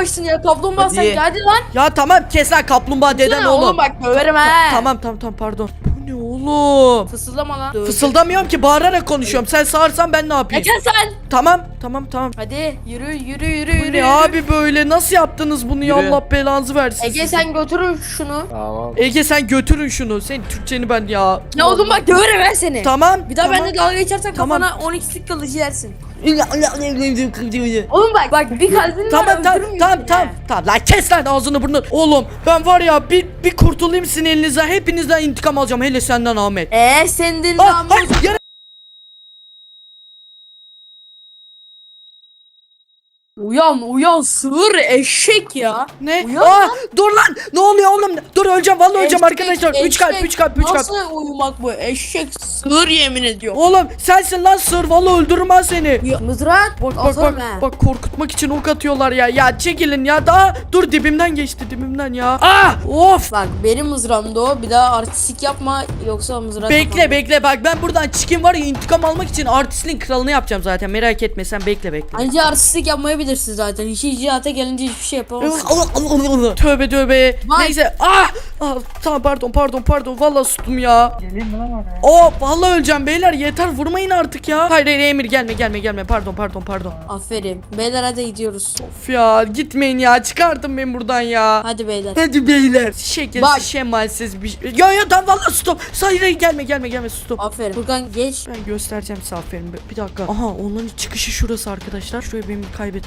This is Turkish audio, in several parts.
yavaşsın ya kaplumbağa Hadi. sen hadi lan. Ya tamam kes lan kaplumbağa deden oğlum. Oğlum bak döverim ha. tamam tamam tamam pardon. Bu ne oğlum? Fısıldama lan. Döveceğim. Fısıldamıyorum ki bağırarak konuşuyorum. Sen sağırsan ben ne Ya yapayım? gel sen. Tamam tamam tamam. Hadi yürü yürü yürü Bu yürü. ne yürü. abi böyle nasıl yaptınız bunu ya Yürü. Allah belanızı versin. Ege sen götürün şunu. Tamam. Ege sen götürün şunu. Senin Türkçeni ben ya. Ya oğlum bak döverim ben seni. Tamam. Bir daha tamam. benimle dalga geçersen Tamam. kafana 12'lik kılıcı yersin. Oğlum bak bak bir kalbin var Tamam tamam öldürürüm tamam seni tamam tamam lan kes lan ağzını burnunu oğlum ben var ya bir bir kurtulayım sizin elinizden hepinizden intikam alacağım hele senden Ahmet. Eee sendin Ah, namus. hayır, yere- Uyan uyan sığır eşek ya. Ne? Uyan Aa, dur lan ne oluyor oğlum dur öleceğim vallahi öleceğim Eşek, arkadaşlar 3 kalp eşek. 3 kalp 3 kalp. Nasıl uyumak bu eşek sığır yemin ediyor. Oğlum sensin lan sır vallahi öldürürüm ben seni. Ya, Mızrak Bak bak bak ha. bak korkutmak için ok atıyorlar ya. Ya çekilin ya daha dur dibimden geçti dibimden ya. Ah of. Bak benim mızrağımda o bir daha artistik yapma yoksa mızrak Bekle bekle bak ben buradan çıkayım var ya intikam almak için artistliğin kralını yapacağım zaten merak etme sen bekle bekle. Anca artistik yapmayı bilirsin zaten. Hiç icraata gelince hiçbir şey yapamazsın. Tövbe tövbe. Vay. Neyse. Ah! ah! Tamam pardon pardon pardon. Vallahi sustum ya. Oh vallahi öleceğim beyler. Yeter vurmayın artık ya. Hayır hayır Emir gelme gelme gelme. Pardon pardon pardon. Aferin. Beyler hadi gidiyoruz. Of ya gitmeyin ya. Çıkartın beni buradan ya. Hadi beyler. Hadi beyler. Şekilsiz Bak. şemalsiz bir şey. Yo yo tamam vallahi sustum. Hayır hayır gelme gelme gelme sustum. Aferin. Furkan geç. Ben göstereceğim size aferin. Bir dakika. Aha onların çıkışı şurası arkadaşlar. Şuraya benim kaybet.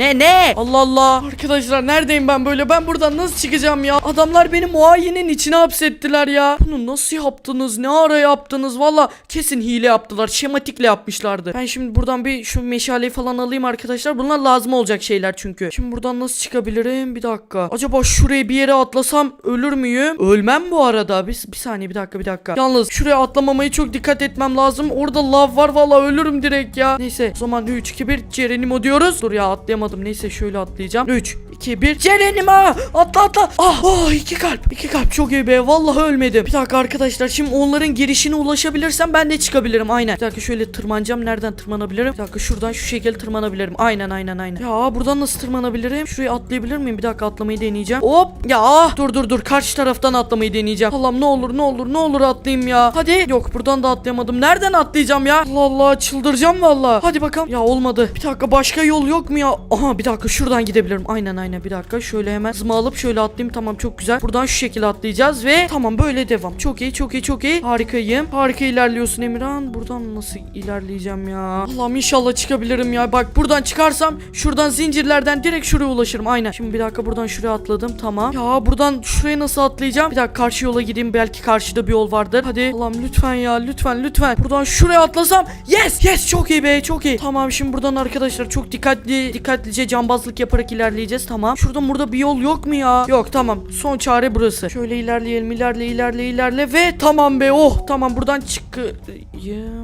Ne ne? Allah Allah. Arkadaşlar neredeyim ben böyle? Ben buradan nasıl çıkacağım ya? Adamlar beni muayenenin içine hapsettiler ya. Bunu nasıl yaptınız? Ne ara yaptınız? Valla kesin hile yaptılar. Şematikle yapmışlardı. Ben şimdi buradan bir şu meşaleyi falan alayım arkadaşlar. Bunlar lazım olacak şeyler çünkü. Şimdi buradan nasıl çıkabilirim? Bir dakika. Acaba şuraya bir yere atlasam ölür müyüm? Ölmem bu arada. Bir, bir saniye bir dakika bir dakika. Yalnız şuraya atlamamaya çok dikkat etmem lazım. Orada lav var valla ölürüm direkt ya. Neyse o zaman 3 2 1 Cerenimo diyoruz. Dur ya atlayamadım. Neyse şöyle atlayacağım. 3 2 1 Cerenimo atla atla. Ah oh, iki kalp. iki kalp çok iyi be. Vallahi ölmedim. Bir dakika arkadaşlar şimdi onların girişine ulaşabilirsem ben de çıkabilirim. Aynen. Bir dakika şöyle tırmanacağım. Nereden tırmanabilirim? Bir dakika şuradan şu şekilde tırmanabilirim. Aynen aynen aynen. Ya buradan nasıl tırmanabilirim? Şuraya atlayabilir miyim? Bir dakika atlamayı deneyeceğim. Hop ya ah, dur dur dur. Karşı taraftan atlamayı deneyeceğim. Allah'ım ne olur ne olur ne olur atlayayım ya. Hadi. Yok buradan da atlayamadım. Nereden atlayacağım ya? Allah Allah çıldıracağım valla. Hadi bakalım. Ya olmadı. Bir dakika başka yol yok mu ya? Aha bir dakika şuradan gidebilirim. Aynen aynen bir dakika. Şöyle hemen zıma alıp şöyle atlayayım. Tamam çok güzel. Buradan şu şekilde atlayacağız ve tamam böyle devam. Çok iyi çok iyi çok iyi. Harikayım. Harika ilerliyorsun Emirhan. Buradan nasıl ilerleyeceğim ya? Allah'ım inşallah çıkabilirim ya. Bak buradan çıkarsam şuradan zincirlerden direkt şuraya ulaşırım. Aynen. Şimdi bir dakika buradan şuraya atladım. Tamam. Ya buradan şuraya nasıl atlayacağım? Bir dakika karşı yola gideyim. Belki karşıda bir yol vardır. Hadi. Allah'ım lütfen ya lütfen lütfen. Buradan şuraya atlasam. Yes yes çok iyi be çok iyi. Tamam şimdi buradan arkadaşlar çok dikkatli dikkatlice cambazlık yaparak ilerleyeceğiz. Tamam. Şurada burada bir yol yok mu ya? Yok tamam. Son çare burası. Şöyle ilerleyelim ilerle ilerle ilerle ve tamam be oh tamam buradan çık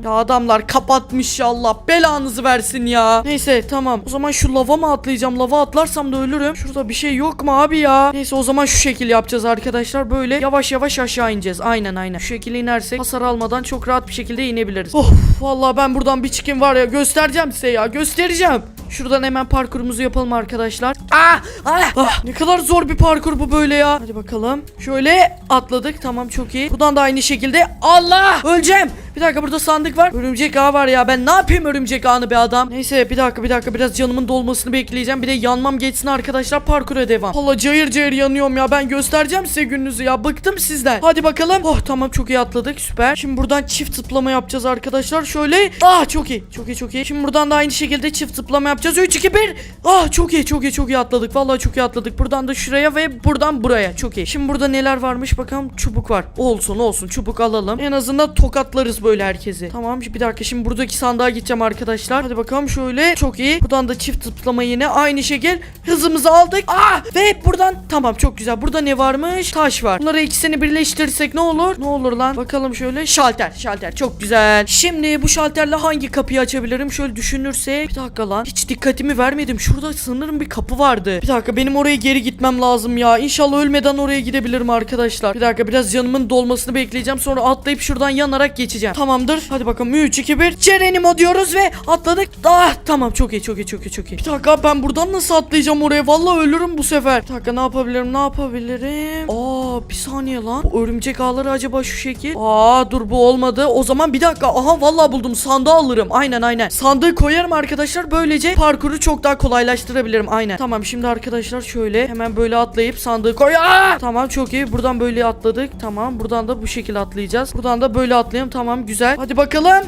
ya adamlar kapatmış ya Allah belanızı versin ya. Neyse tamam. O zaman şu lava mı atlayacağım? Lava atlarsam da ölürüm. Şurada bir şey yok mu abi ya? Neyse o zaman şu şekil yapacağız arkadaşlar. Böyle yavaş yavaş aşağı ineceğiz. Aynen aynen. Şu şekilde inersek hasar almadan çok rahat bir şekilde inebiliriz. Of vallahi ben buradan bir çıkayım var ya göstereceğim size ya göstereceğim. Şuradan hemen parkurumuzu yapalım arkadaşlar. Ah, ah, ah. Ne kadar zor bir parkur bu böyle ya. Hadi bakalım. Şöyle atladık. Tamam çok iyi. Buradan da aynı şekilde. Allah! Öleceğim. Bir dakika burada sandık var. Örümcek ağı var ya. Ben ne yapayım örümcek ağını be adam? Neyse bir dakika bir dakika. Biraz canımın dolmasını bekleyeceğim. Bir de yanmam geçsin arkadaşlar. Parkura devam. Allah cayır cayır yanıyorum ya. Ben göstereceğim size gününüzü ya. Bıktım sizden. Hadi bakalım. Oh tamam çok iyi atladık. Süper. Şimdi buradan çift zıplama yapacağız arkadaşlar. Şöyle. Ah çok iyi. Çok iyi çok iyi. Şimdi buradan da aynı şekilde çift zıplama yapacağız. 3 2 1. Ah çok iyi çok iyi çok iyi atladık. Vallahi çok iyi atladık. Buradan da şuraya ve buradan buraya. Çok iyi. Şimdi burada neler varmış bakalım. Çubuk var. Olsun olsun. Çubuk alalım. En azından tokatlarız böyle herkesi. Tamam bir dakika şimdi buradaki sandığa gideceğim arkadaşlar. Hadi bakalım şöyle. Çok iyi. Buradan da çift zıplama yine aynı şekil. Hızımızı aldık. Ah ve buradan tamam çok güzel. Burada ne varmış? Taş var. Bunları ikisini birleştirirsek ne olur? Ne olur lan? Bakalım şöyle. Şalter. Şalter. Çok güzel. Şimdi bu şalterle hangi kapıyı açabilirim? Şöyle düşünürsek. Bir dakika lan. Hiç dikkatimi vermedim. Şurada sanırım bir kapı vardı. Bir dakika benim oraya geri gitmem lazım ya. İnşallah ölmeden oraya gidebilirim arkadaşlar. Bir dakika biraz canımın dolmasını bekleyeceğim. Sonra atlayıp şuradan yanarak geçeceğim. Tamamdır. Hadi bakalım 3 2 1. Cerenimo diyoruz ve atladık. Ah tamam çok iyi çok iyi çok iyi çok iyi. Bir dakika ben buradan nasıl atlayacağım oraya? Vallahi ölürüm bu sefer. Bir dakika ne yapabilirim? Ne yapabilirim? Aa bir saniye lan. Bu örümcek ağları acaba şu şekil? Aa dur bu olmadı. O zaman bir dakika. Aha vallahi buldum. Sandığı alırım. Aynen aynen. Sandığı koyarım arkadaşlar. Böylece parkuru çok daha kolaylaştırabilirim. Aynen. Tamam şimdi arkadaşlar şöyle hemen böyle atlayıp sandığı koy. Aa! Tamam çok iyi. Buradan böyle atladık. Tamam. Buradan da bu şekilde atlayacağız. Buradan da böyle atlayalım. Tamam güzel. Hadi bakalım.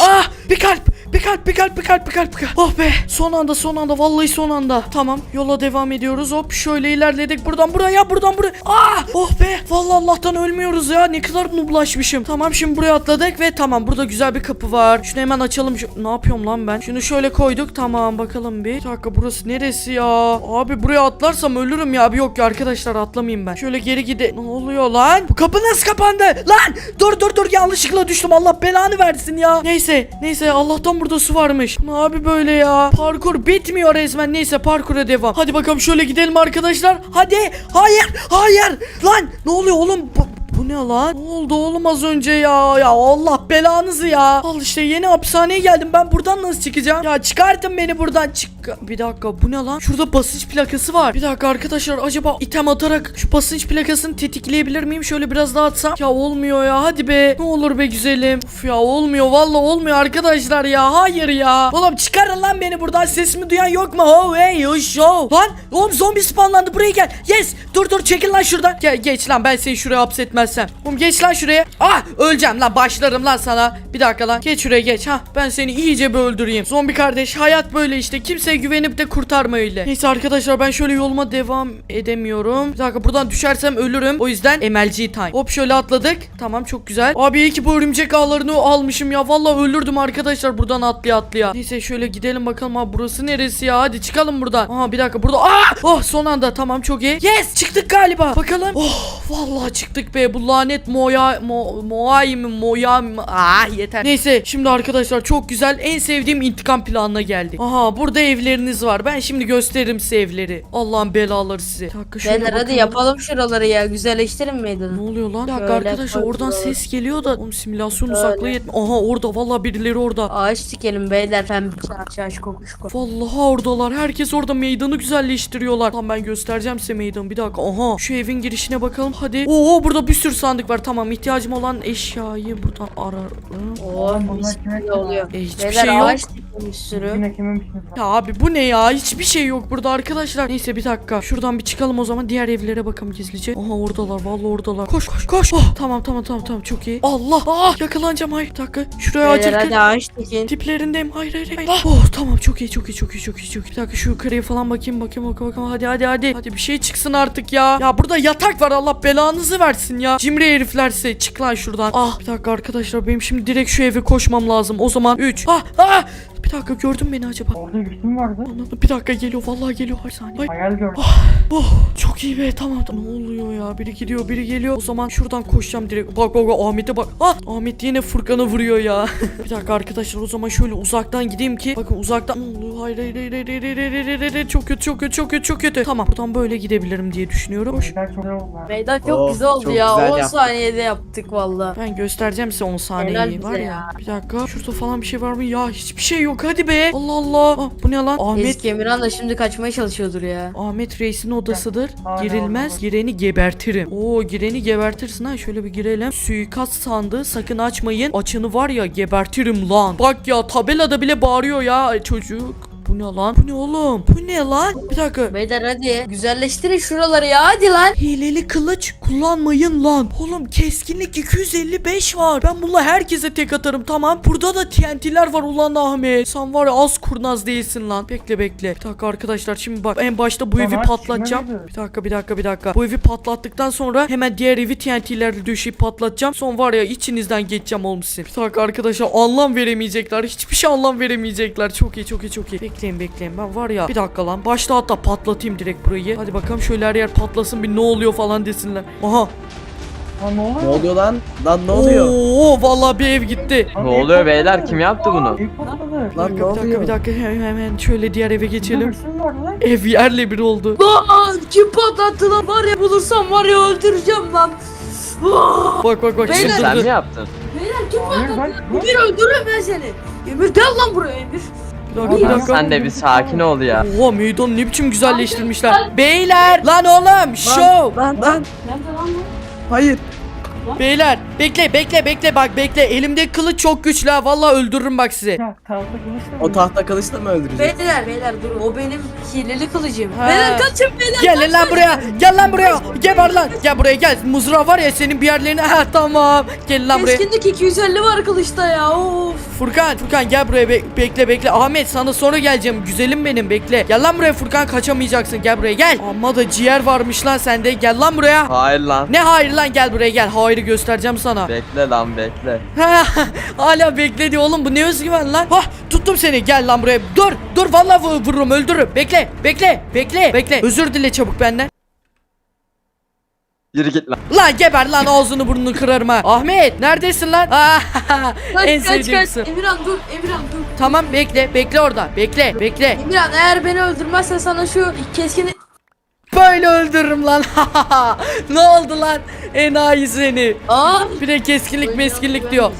Ah bir kalp bir kalp bir kalp bir kalp bir kalp bir kalp. Oh be son anda son anda vallahi son anda. Tamam yola devam ediyoruz hop şöyle ilerledik buradan buraya buradan buraya. Ah oh be vallahi Allah'tan ölmüyoruz ya ne kadar nublaşmışım. Tamam şimdi buraya atladık ve tamam burada güzel bir kapı var. Şunu hemen açalım. Şu... Ne yapıyorum lan ben? Şunu şöyle koyduk tamam bakalım bir. Bir dakika burası neresi ya? Abi buraya atlarsam ölürüm ya. Bir yok ya arkadaşlar atlamayayım ben. Şöyle geri gide. Ne oluyor lan? Bu kapı nasıl kapandı? Lan dur dur dur yanlışlıkla düştüm. Allah belanı versin ya. Neyse neyse Allah'tan burada varmış. Ne abi böyle ya? Parkur bitmiyor resmen. Neyse parkura devam. Hadi bakalım şöyle gidelim arkadaşlar. Hadi. Hayır. Hayır. Lan ne oluyor oğlum? Ne? Ne oldu oğlum az önce ya? Ya Allah belanızı ya. Al işte yeni hapishaneye geldim. Ben buradan nasıl çıkacağım? Ya çıkartın beni buradan. Çık. Bir dakika bu ne lan? Şurada basınç plakası var. Bir dakika arkadaşlar acaba item atarak şu basınç plakasını tetikleyebilir miyim? Şöyle biraz daha atsam. Ya olmuyor ya. Hadi be. Ne olur be güzelim. Uf ya olmuyor. Vallahi olmuyor arkadaşlar ya. Hayır ya. Oğlum çıkarın lan beni buradan. Sesimi duyan yok mu? Oh hey yo show. Lan oğlum zombi spawnlandı. Buraya gel. Yes. Dur dur çekil lan şuradan. Gel geç lan ben seni şuraya hapsetmezsem. Oğlum geç lan şuraya. Ah öleceğim lan başlarım lan sana. Bir dakika lan. Geç şuraya geç. Ha ben seni iyice bir öldüreyim. Zombi kardeş hayat böyle işte. Kimseye güvenip de kurtarma öyle. Neyse arkadaşlar ben şöyle yoluma devam edemiyorum. Bir dakika buradan düşersem ölürüm. O yüzden MLG time. Hop şöyle atladık. Tamam çok güzel. Abi iyi ki bu örümcek ağlarını almışım ya. Vallahi ölürdüm arkadaşlar buradan atlaya atlaya. Neyse şöyle gidelim bakalım. Ha burası neresi ya? Hadi çıkalım buradan. Aha bir dakika burada. Aa! Oh son anda tamam çok iyi. Yes çıktık galiba. Bakalım. Oh vallahi çıktık be. Bu lanet moya mo moay mı moya mı? Ah yeter. Neyse şimdi arkadaşlar çok güzel en sevdiğim intikam planına geldik. Aha burada evleriniz var. Ben şimdi gösteririm size evleri. Allah'ın belaları size. Bir dakika şöyle Beyler hadi bakalım. yapalım şuraları ya. Güzelleştirin Ne meydanı. oluyor lan? Bir dakika Şöyle arkadaşlar oradan ses geliyor da oğlum simülasyon Öyle. uzaklığı yetmiyor. Aha orada vallahi birileri orada. Ağaç dikelim beyler. Pembe çarşaş kokuşko. Vallahi oradalar. Herkes orada meydanı güzelleştiriyorlar. Tamam ben göstereceğim size meydanı. Bir dakika. Aha şu evin girişine bakalım. Hadi. Oo burada bir sürü sandık var. Tamam ihtiyacım olan eşyayı buradan ararım. Oo bunlar mis gibi oluyor. E, hiçbir Beyler şey yok. ağaç dikelim bir sürü. Yine kimin bir şey Ya abi bu ne ya? Hiçbir şey yok burada arkadaşlar. Neyse bir dakika. Şuradan bir çıkalım o zaman. Diğer evlere bakalım gizlice. Aha oradalar. Vallahi oradalar. Koş koş koş. Oh, tamam tamam tamam tamam çok iyi. Allah. Ah yakalanacağım. Hayır bir dakika. Şuraya Beyler acil hadi ağaç dikin. Tiplerindeyim. Hayır hayır hayır. Ah, Oh tamam çok iyi çok iyi çok iyi çok iyi çok iyi. Bir dakika şu yukarıya falan bakayım bakayım bakayım bakayım. Hadi hadi hadi. Hadi bir şey çıksın artık ya. Ya burada yatak var Allah belanızı versin ya. Cimri heriflerse çık lan şuradan. Ah bir dakika arkadaşlar benim şimdi direkt şu eve koşmam lazım. O zaman 3. Ah ah. Bir dakika gördün beni acaba? Orada güçlüm vardı. Anladım. Bir dakika geliyor. Vallahi geliyor. Hayır saniye. Hayal gördüm. Ah. Oh. Çok iyi be. Tamam tamam. Ne oluyor ya? Biri gidiyor. Biri geliyor. O zaman şuradan koşacağım direkt. Bak bak bak. Ahmet'e bak. Ah. Ahmet yine Furkan'a vuruyor ya. bir dakika arkadaşlar. O zaman şöyle uzaktan gideyim ki. Bakın uzaktan. Ne oluyor? Hayır hayır hayır hayır hayır hayır hayır hayır. Çok kötü çok kötü çok kötü çok kötü. Tamam. Buradan böyle gidebilirim diye düşünüyorum. Hoş. Meydan çok güzel oldu. Meydan çok Oh, güzel oldu çok ya. güzel 10 yaptık. saniyede yaptık valla. Ben göstereceğim size 10 saniyeyi. bize Var ya. ya. Bir dakika. Şurada falan bir şey var mı? Ya hiçbir şey yok Hadi be. Allah Allah. Ah, bu ne lan? Ahmet Eski Emirhan da şimdi kaçmaya çalışıyordur ya. Ahmet Reis'in odasıdır. Hala Girilmez. orada. Gireni gebertirim. Oo gireni gebertirsin ha. Şöyle bir girelim. Suikast sandığı sakın açmayın. Açını var ya gebertirim lan. Bak ya tabelada bile bağırıyor ya çocuk. Bu ne lan? Bu ne oğlum? Bu ne lan? Bir dakika. Beyler hadi. Güzelleştirin şuraları ya hadi lan. Hileli kılıç kullanmayın lan. Oğlum keskinlik 255 var. Ben bununla herkese tek atarım tamam. Burada da TNT'ler var ulan Ahmet. Sen var ya az kurnaz değilsin lan. Bekle bekle. Bir dakika arkadaşlar şimdi bak en başta bu evi patlatacağım. Bir dakika bir dakika bir dakika. Bu evi patlattıktan sonra hemen diğer evi TNT'lerle döşeyip patlatacağım. Son var ya içinizden geçeceğim oğlum sizin. Bir dakika arkadaşlar anlam veremeyecekler. Hiçbir şey anlam veremeyecekler. Çok iyi çok iyi çok iyi. Bekleyin bekleyin ben var ya. Bir dakika lan. Başta hatta patlatayım direkt burayı. Hadi bakalım şöyle her yer patlasın bir ne oluyor falan desinler. Aha. Lan ne oluyor? Ne oluyor lan? Lan ne oluyor? Oo vallahi bir ev gitti. Lan Ne oluyor beyler? Kim yaptı bunu? İlk patladı. Bir Lan dakika, ne bir dakika, oluyor? bir dakika hemen, hemen şöyle diğer eve geçelim. lan? Ev yerle bir oldu. Lan kim patlattı lan var ya bulursam var ya öldüreceğim lan. Bak bak bak Beyler, çıldırdı. Sen mi yaptın? Beyler kim Hayır ben. Emir öldürürüm ben seni. Emir gel lan buraya Emir. Bir dakika, bir Abi, dakika. Sen de bir sakin ol ya. Oha meydanı ne biçim güzelleştirmişler. Beyler lan oğlum show. Lan lan. Nerede lan? Hayır. Beyler bekle bekle bekle bak bekle. Elimde kılıç çok güçlü ha. Vallahi öldürürüm bak sizi. Ya tahta kılıçla mı? O tahta kılıçla mı öldürecek? Beyler beyler durun. O benim hileli kılıcım. Ha. Beyler kaçın beyler. Gel lan buraya. Gel lan buraya. Geber lan. Gel buraya gel. Mızrağı var ya senin bir yerlerine. Ha tamam. Gel lan buraya. Keskinlik 250 var kılıçta ya. Of. Furkan, Furkan gel buraya Be- bekle bekle. Ahmet sana sonra geleceğim. Güzelim benim bekle. Gel lan buraya Furkan kaçamayacaksın. Gel buraya gel. Amma da ciğer varmış lan sende. Gel lan buraya. Hayır lan. Ne hayır lan gel buraya gel. Hayırı göstereceğim sana. Bekle lan bekle. Hala bekledi oğlum bu ne özgüven lan. Hah tuttum seni gel lan buraya. Dur dur vallahi vur- vururum öldürürüm. Bekle bekle bekle bekle. Özür dile çabuk benden. Yürü git lan. Lan geber lan ağzını burnunu kırarım ha. Ahmet neredesin lan? Kaç en kaç sevdiğim kaç. Emirhan dur. Emirhan dur. Tamam bekle bekle orada. Bekle bekle. Emirhan eğer beni öldürmezsen sana şu keskin Böyle öldürürüm lan. ne oldu lan? Enayi seni. Aa. Bir de keskinlik meskinlik diyor.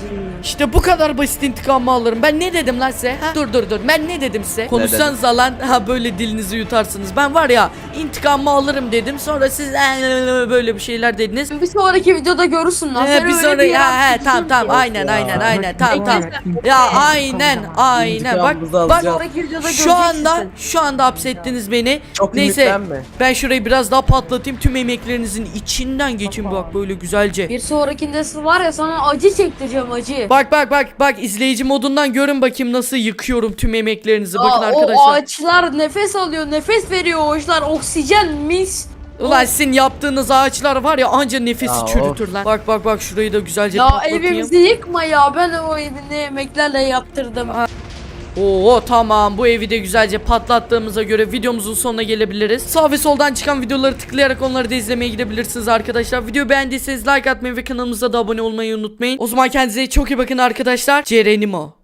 İşte bu kadar basit intikamımı alırım. Ben ne dedim lan size? Ha? Dur dur dur. Ben ne dedim size? Konuşsanız lan ha böyle dilinizi yutarsınız. Ben var ya intikamımı alırım dedim. Sonra siz "Ee, böyle bir şeyler dediniz. Bir sonraki videoda görürsün lan. He, Seni bir sonra ya he tamam tamam aynen aynen aynen tamam tamam. Ya aynen aynen bak bak alacağız. Sonraki videoda şu anda şu anda hapsettiniz beni. Çok Neyse ben şurayı biraz daha patlatayım tüm emeklerinizin içinden geçin bak böyle güzelce. Bir sonrakinde var ya sana acı çektireceğim acı. Bak bak bak bak izleyici modundan görün bakayım nasıl yıkıyorum tüm emeklerinizi bakın Aa, O arkadaşlar. ağaçlar nefes alıyor, nefes veriyor o ağaçlar. Oksijen mis. Ulan sizin yaptığınız ağaçlar var ya anca nefesi Ya, çürütür lan. Bak bak bak şurayı da güzelce Ya patlatayım. evimizi yıkma ya. Ben o evini yemeklerle yaptırdım. Oo tamam bu evi de güzelce patlattığımıza göre videomuzun sonuna gelebiliriz. Sağ ve soldan çıkan videoları tıklayarak onları da izlemeye gidebilirsiniz arkadaşlar. Video beğendiyseniz like atmayı ve kanalımıza da abone olmayı unutmayın. O zaman kendinize çok iyi bakın arkadaşlar. Cerenimo.